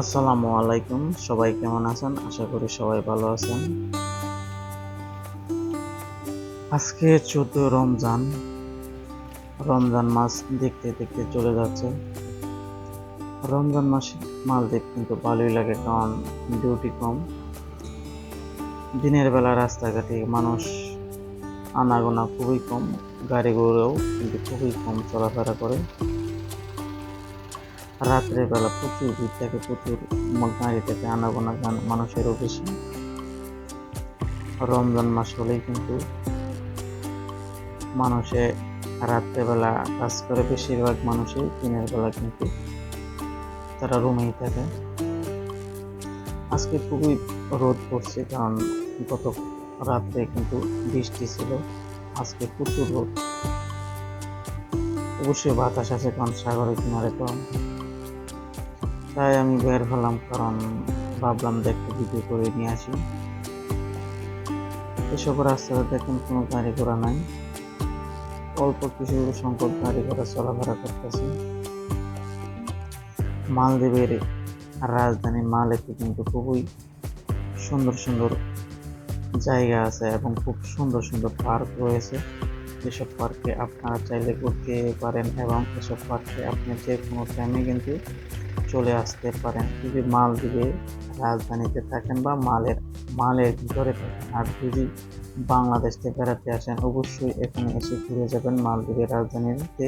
আসসালামু আলাইকুম। সবাই কেমন আছেন? আশা করি সবাই ভালো আছেন। আজকে চোদ্দ রমজান। রমজান মাস দেখতে দেখতে চলে যাচ্ছে। রমজান মাসে মালদ্বীপ কিন্তু ভালোই লাগে কারণ ডিউটি কম। দিনের বেলা রাস্তাঘাটে মানুষ আনাগোনা খুবই কম। গাড়ি ঘোড়েও কিন্তু খুবই কম চলাফেরা করে। রাত্রের বেলা প্রচুর ভিড় থাকে, প্রচুর গাড়ি থেকে, আনাগোনা গান মানুষেরও বেশি। রমজান মাস হলেই কিন্তু মানুষে রাত্রেবেলা কাজ করে, বেশিরভাগ মানুষই দিনের বেলা কিন্তু তারা রুমেই থাকে। আজকে খুবই রোদ পড়ছে, কারণ গত রাত্রে কিন্তু বৃষ্টি ছিল, আজকে প্রচুর রোদ। অবশ্যই বাতাস আছে, কারণ সাগরের কিনারে তো তাই আমি বের হলাম, কারণ ভাবলাম যে একটু ভিডিও করে নিয়ে আসি। এসব রাস্তাতে দেখেন কোনো গাড়ি ঘোড়া নাই। অল্প কিছু সংখ্যক গাড়ি ঘোড়া চলাফেরা করতেছে। মালদ্বীপের রাজধানী মালেতে কিন্তু খুবই সুন্দর সুন্দর জায়গা আছে এবং খুব সুন্দর সুন্দর পার্ক রয়েছে। এসব পার্কে আপনারা চাইলে ঘুরতে পারেন এবং এসব পার্কে আপনি যে কোনো টাইমে কিন্তু চলে আসতে পারেন। যদি মালদ্বীপে রাজধানীতে থাকেন বা মালের মালের ভিতরে থাকেন, আর যদি বাংলাদেশ থেকে বেড়াতে আসেন, অবশ্যই এখানে এসে ঘুরে যাবেন মালদ্বীপের রাজধানীতে।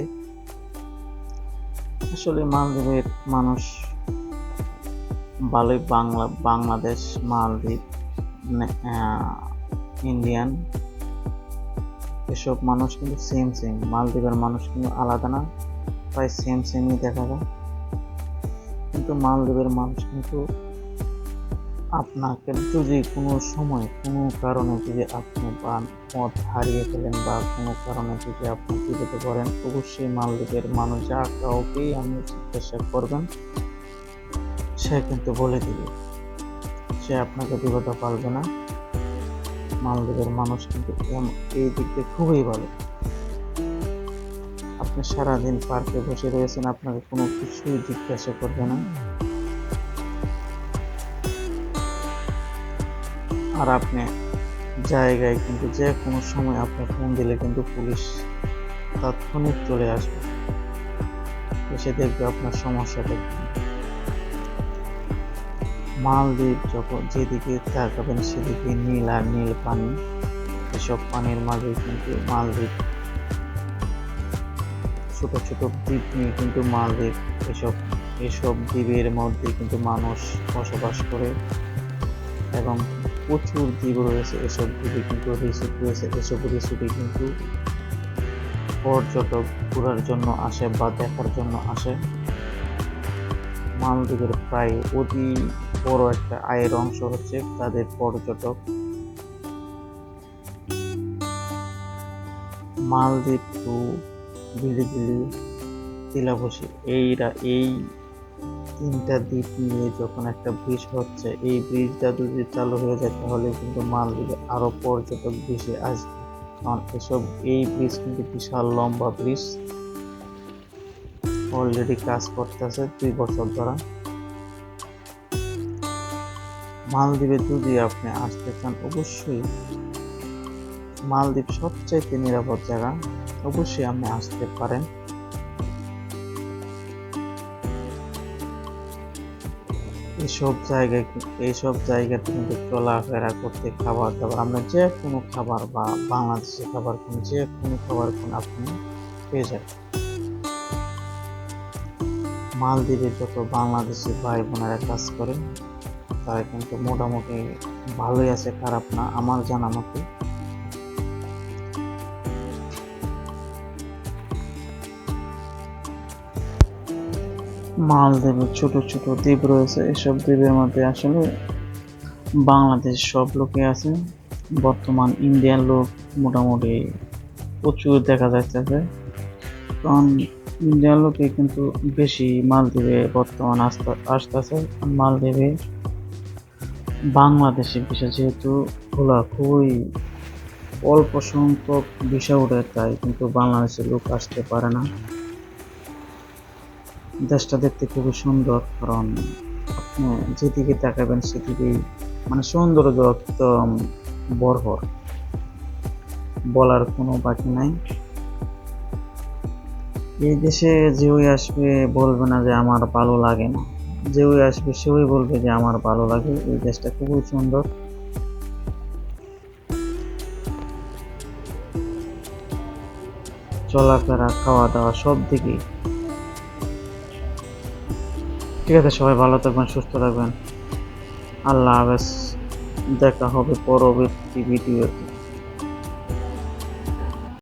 আসলে মালদ্বীপের মানুষ ভালোই বাংলা, বাংলাদেশ, মালদ্বীপ ইন্ডিয়ান। এসব মানুষ কিন্তু সেম সেম মালদ্বীপের মানুষ কিন্তু আলাদা না। প্রায় সেম সেমই দেখা যায়। কিন্তু মালদ্বীপের মানুষ কিন্তু আপনাকে যদি কোনো সময় কোনো কারণে যদি আপনি বা পথ হারিয়ে ফেলেন বা কোনো কারণে যদি আপনি বিপদে পড়েন, অবশ্যই মালদ্বীপের মানুষ যা কাউকেই আপনি জিজ্ঞাসা করবেন, সে কিন্তু বলে দিবে। সে আপনাকে বিপদে পারবে না। মালদ্বীপের মানুষ কিন্তু এই দিক দিয়ে খুবই ভালো। আপনি সারাদিন পার্কে বসে রয়েছেন, আপনাকে কোনো কিছুই জিজ্ঞাসা করবে না। আর আপনি জায়গায় কিন্তু যে কোনো সময় আপনি ফোন দিলে কিন্তু পুলিশ তাৎক্ষণিক চলে আসবে। এসে দেখবে আপনার সমস্যাটা মালদ্বীপ যখন যেদিকে তাকাবেন, সেদিকে নীল আর নীল পানি। এসব পানির মাঝে কিন্তু মালদ্বীপ ছোট ছোট দ্বীপ নিয়ে কিন্তু মালদ্বীপ, এসব এসব দ্বীপের মধ্যে কিন্তু মানুষ বসবাস করে এবং প্রচুর দ্বীপ রয়েছে, এসব দ্বীপে কিন্তু রিসোর্ট রয়েছে, এসব রিসোর্টে কিন্তু পর্যটক ঘোরার জন্য আসে বা দেখার জন্য আসে। মালদ্বীপের প্রায় অতি বড় একটা আয়ের অংশ হচ্ছে তাদের পর্যটক। মালদ্বীপ টু বিলিবিলি তিলাবসী এইরা, এই তিনটা দ্বীপ নিয়ে যখন একটা ব্রিজ হচ্ছে, এই ব্রিজটা যদি চালু হয়ে যায়, তাহলে কিন্তু মালদ্বীপে আরও পর্যটক বেশি আসবে। কারণ এসব, এই ব্রিজ কিন্তু বিশাল লম্বা ব্রিজ অলরেডি কাজ করতেছে দুই বছর ধরা। মালদ্বীপে যদি আপনি আসতে চান, অবশ্যই মালদ্বীপ সবচাইতে নিরাপদ জায়গা। অবশ্যই আপনি আসতে পারেন। এইসব জায়গায় এইসব জায়গাতে কিন্তু চলাফেরা করতে খাবার দাবার, আমরা যে কোনো খাবার বা বাংলাদেশি খাবার কোন, যে কোনো খাবার কোন আপনি পেয়ে যাবেন। মালদ্বীপে যত বাংলাদেশি ভাই বোনেরা কাজ করে, তারা কিন্তু মোটামুটি ভালোই আছে, খারাপ না, আমার জানা মতে মালদ্বীপে, ছোট ছোট দ্বীপ রয়েছে। এসব দ্বীপের মধ্যে আসলে বাংলাদেশ সব লোকে আছে। বর্তমান ইন্ডিয়ান লোক মোটামুটি প্রচুর দেখা যাচ্ছে কারণ ইন্ডিয়ান লোকে কিন্তু বেশি মালদ্বীপে বর্তমান আসতে, আসতেছে। মালদ্বীপে বাংলাদেশি বিষয় যেহেতু খোলা খুবই অল্প সংখ্যক বিষয় ওঠে তাই কিন্তু বাংলাদেশের লোক আসতে পারে না। দেশটা দেখতে খুবই সুন্দর কারণ হ্যাঁ, যেদিকে তাকাবেন সেদিকেই মানে সৌন্দর্য একদম বরবর। বলার কোনো বাকি নাই। এই দেশে যেই আসবে বলবে না যে আমার ভালো লাগে না। যেই আসবে সেও বলবে যে আমার ভালো লাগে। এই দেশটা খুবই সুন্দর। চলাফেরা খাওয়া দাওয়া সব দিকেই ঠিক আছে সবাই ভালো থাকবেন সুস্থ থাকবেন। আল্লাহ হাফেজ। দেখা হবে পরবর্তী ভিডিওতে।